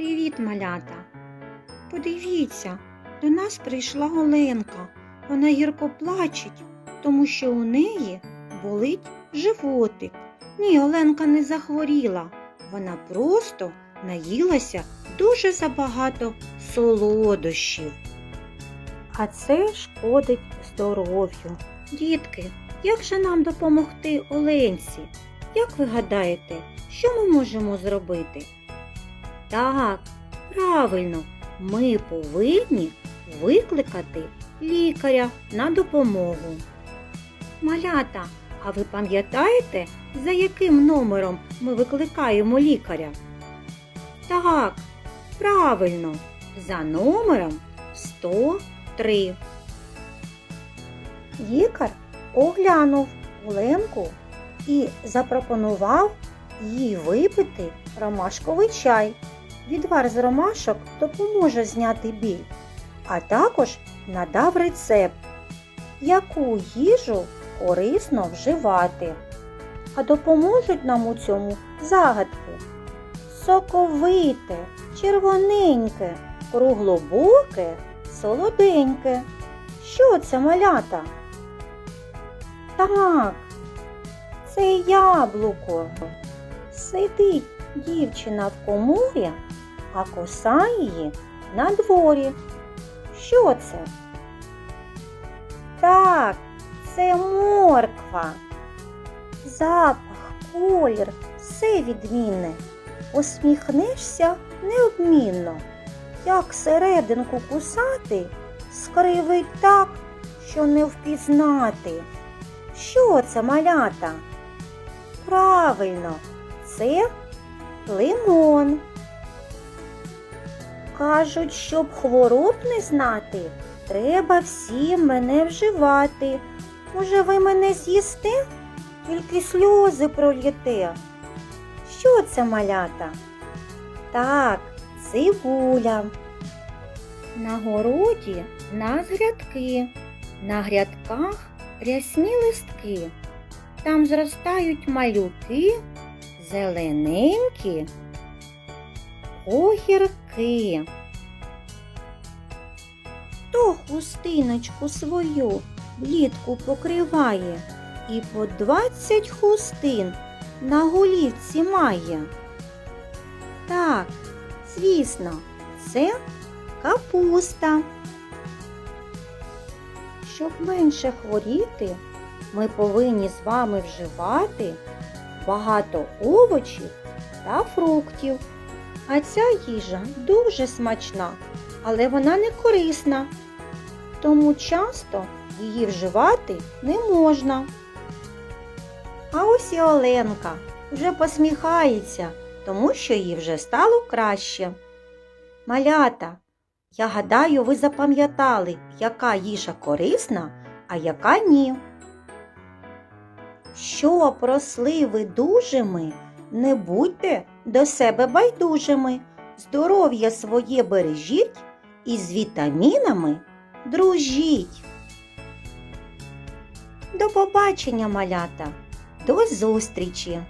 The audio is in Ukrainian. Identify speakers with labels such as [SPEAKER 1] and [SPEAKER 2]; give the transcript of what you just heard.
[SPEAKER 1] Привіт, малята! Подивіться, до нас прийшла Оленка. Вона гірко плачеть, тому що у неї болить животик. Ні, Оленка не захворіла. Вона просто наїлася дуже забагато солодощів. А це шкодить здоров'ю. Дітки, як же нам допомогти Оленці? Як ви гадаєте, що ми можемо зробити? Так, правильно, ми повинні викликати лікаря на допомогу. Малята, а ви пам'ятаєте, за яким номером ми викликаємо лікаря? Так, правильно, за номером 103. Лікар оглянув Оленку і запропонував їй випити ромашковий чай. Відвар з ромашок допоможе зняти біль, а також надав рецепт, яку їжу корисно вживати. А допоможуть нам у цьому загадки. Соковите, червоненьке, круглобоке, солоденьке. Що це малята? Так, це яблуко. Сидить дівчина в коморі, а коса її на дворі. Що це? Так, це морква. Запах, колір, все відмінне. Посміхнешся неодмінно. Як серединку кусати, скривить так, що не впізнати. Що це малята? Правильно, це лимон. Кажуть, щоб хвороб не знати, треба всім мене вживати. Може, ви мене з'їсте, тільки сльози пролєте. Що це малята? Так, цибуля. На городі нас грядки, на грядках рясні листки. Там зростають малюки, зелененькі огірки. Хто хустиночку свою влітку покриває і по двадцять хустин на голівці має? Так, звісно, це капуста. Щоб менше хворіти, ми повинні з вами вживати багато овочів та фруктів. А ця їжа дуже смачна, але вона не корисна, тому часто її вживати не можна. А ось і Оленка вже посміхається, тому що їй вже стало краще. Малята, я гадаю, ви запам'ятали, яка їжа корисна, а яка ні. Щоб росли ви дужими, не будьте до себе байдужими, здоров'я своє бережіть і з вітамінами дружіть. До побачення, малята, до зустрічі!